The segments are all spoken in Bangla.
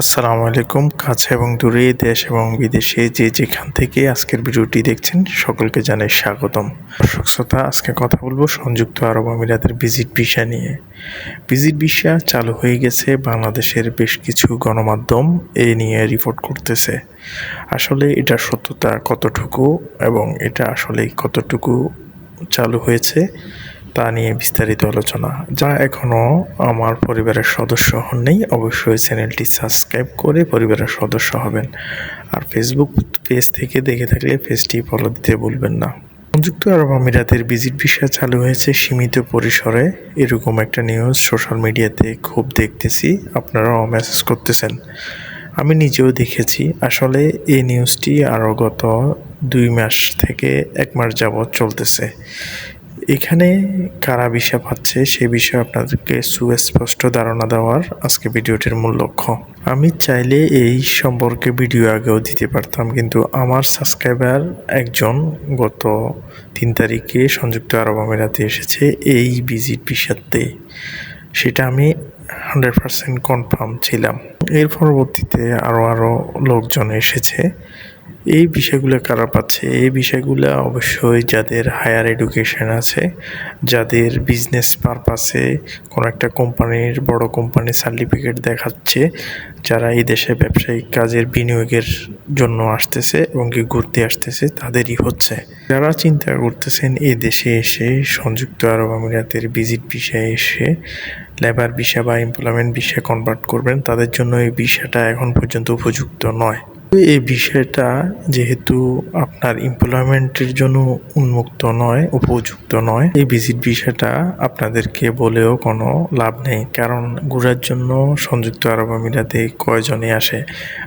আসসালামু আলাইকুম, কাছে এবং দূরে দেশ এবং বিদেশে যে যেখান থেকে আজকের ভিডিওটি দেখছেন সকলকে জানাই স্বাগতম। দর্শক শ্রোতা, আজকে কথা বলব সংযুক্ত আরব আমিরাতের ভিজিট ভিসা নিয়ে। ভিজিট ভিসা চালু হয়ে গেছে, বাংলাদেশের বেশ কিছু গণমাধ্যম এ নিয়ে রিপোর্ট করতেছে। আসলে এটা সত্যতা কতটুকু এবং এটা আসলে কতটুকু চালু হয়েছে? তা নিয়ে বিস্তারিত আলোচনা। যা এখনও আমার পরিবারের সদস্য হননি, অবশ্যই চ্যানেলটি সাবস্ক্রাইব করে পরিবারের সদস্য হবেন। আর ফেসবুক পেজ থেকে দেখে থাকলে পেজটি ফলো দিতে ভুলবেন না। সংযুক্ত আরব আমিরাতের ভিজিট ভিসা চালু হয়েছে সীমিত পরিসরে। এরকম একটা নিউজ সোশ্যাল মিডিয়াতে খুব দেখতেছি, আপনারাও মেসেজ করতেছেন। আমি নিজেও দেখেছি। আসলে এই নিউজটি আরও গত দুই মাস থেকে এক মাস যাবৎ চলতেছে। এখানে কারা ভিসা পাচ্ছে সে বিষয়ে আপনাদেরকে সুস্পষ্ট ধারণা দেওয়ার আজকে ভিডিওটির মূল লক্ষ্য। আমি চাইলে এই সম্পর্কে ভিডিও আগেও দিতে পারতাম, কিন্তু আমার সাবস্ক্রাইবার একজন গত তিন তারিখে সংযুক্ত আরব আমিরাতে এসেছে এই ভিজিট ভিসাতে সেটা আমি হান্ড্রেড পারসেন্ট কনফার্ম ছিলাম। এর পরবর্তীতে আরও আরও লোকজন এসেছে। এই বিষয়গুলো কারা পাচ্ছে? এই বিষয়গুলো অবশ্যই যাদের হায়ার এডুকেশন আছে, যাদের বিজনেস পারপাসে কোনো একটা কোম্পানির বড় কোম্পানির সার্টিফিকেট দেখাচ্ছে, যারা এই দেশে ব্যবসায়িক কাজের বিনিয়োগের জন্য আসতেছে এবং কি ঘুরতে আসতেছে, তাদেরই হচ্ছে। যারা চিন্তা করতেছেন এ দেশে এসে সংযুক্ত আরব আমিরাতের ভিজিট বিষয়ে এসে লেবার ভিসা বা এমপ্লয়মেন্ট ভিসা কনভার্ট করবেন, তাদের জন্য এই বিষয়টা এখন পর্যন্ত উপযুক্ত নয়। এই বিষয়টা যেহেতু আপনার এমপ্লয়মেন্টের জন্য উন্মুক্ত নয়, উপযুক্ত নয়, এই ভিজিট বিষয়টা আপনাদেরকে বলেও কোনো লাভ নেই। কারণ ঘোরার জন্য সংযুক্ত আরব আমিরাতে কয়জনে আসে?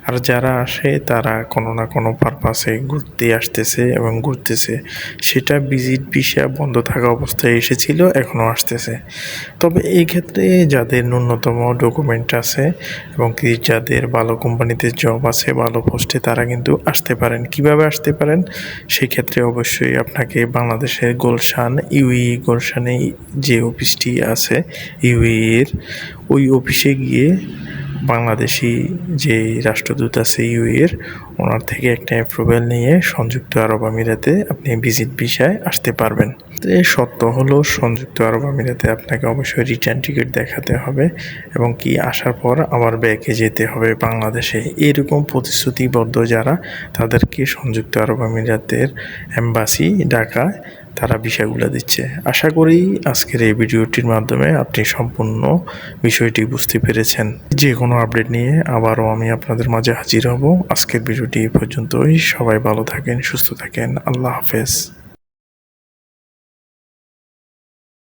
আর যারা আসে, তারা কোনো না কোনো পারপাসে ঘুরতে আসতেছে এবং ঘুরতেছে। সেটা ভিজিট ভিসা বন্ধ থাকা অবস্থায় এসেছিল, এখনও আসতেছে। তবে এই ক্ষেত্রে যাদের ন্যূনতম ডকুমেন্ট আছে এবং যাদের ভালো কোম্পানিতে জব আছে, ভালো পোস্টে তারা কিন্তু আসতে পারেন। কীভাবে আসতে পারেন? সেই ক্ষেত্রে অবশ্যই আপনাকে বাংলাদেশের গোলশান ইউই গোলশানে যে অফিসটি আছে ইউইর ওই অফিসে গিয়ে বাংলাদেশি যে রাষ্ট্রদূত আছে ইউএর, ওনার থেকে একটা অ্যাপ্রুভেল নিয়ে সংযুক্ত আরব আমিরাতে আপনি ভিজিট ভিসায় আসতে পারবেন। তো এর সত্য হলো, সংযুক্ত আরব আমিরাতে আপনাকে অবশ্যই রিটার্ন টিকিট দেখাতে হবে এবং কি আসার পর আবার ব্যাগে যেতে হবে বাংলাদেশে। এরকম প্রতিশ্রুতিবদ্ধ যারা, তাদেরকে সংযুক্ত আরব আমিরাতের অ্যাম্বাসি ঢাকায় তারা বিষয়গুলো দিচ্ছে। আশা করি আজকের এই ভিডিওটির মাধ্যমে আপনি সম্পূর্ণ বিষয়টি বুঝতে পেরেছেন। যে কোনো আপডেট নিয়ে আবারও আমি আপনাদের মাঝে হাজির হব। আজকের ভিডিওটি পর্যন্তই। সবাই ভালো থাকেন, সুস্থ থাকেন। আল্লাহ হাফেজ।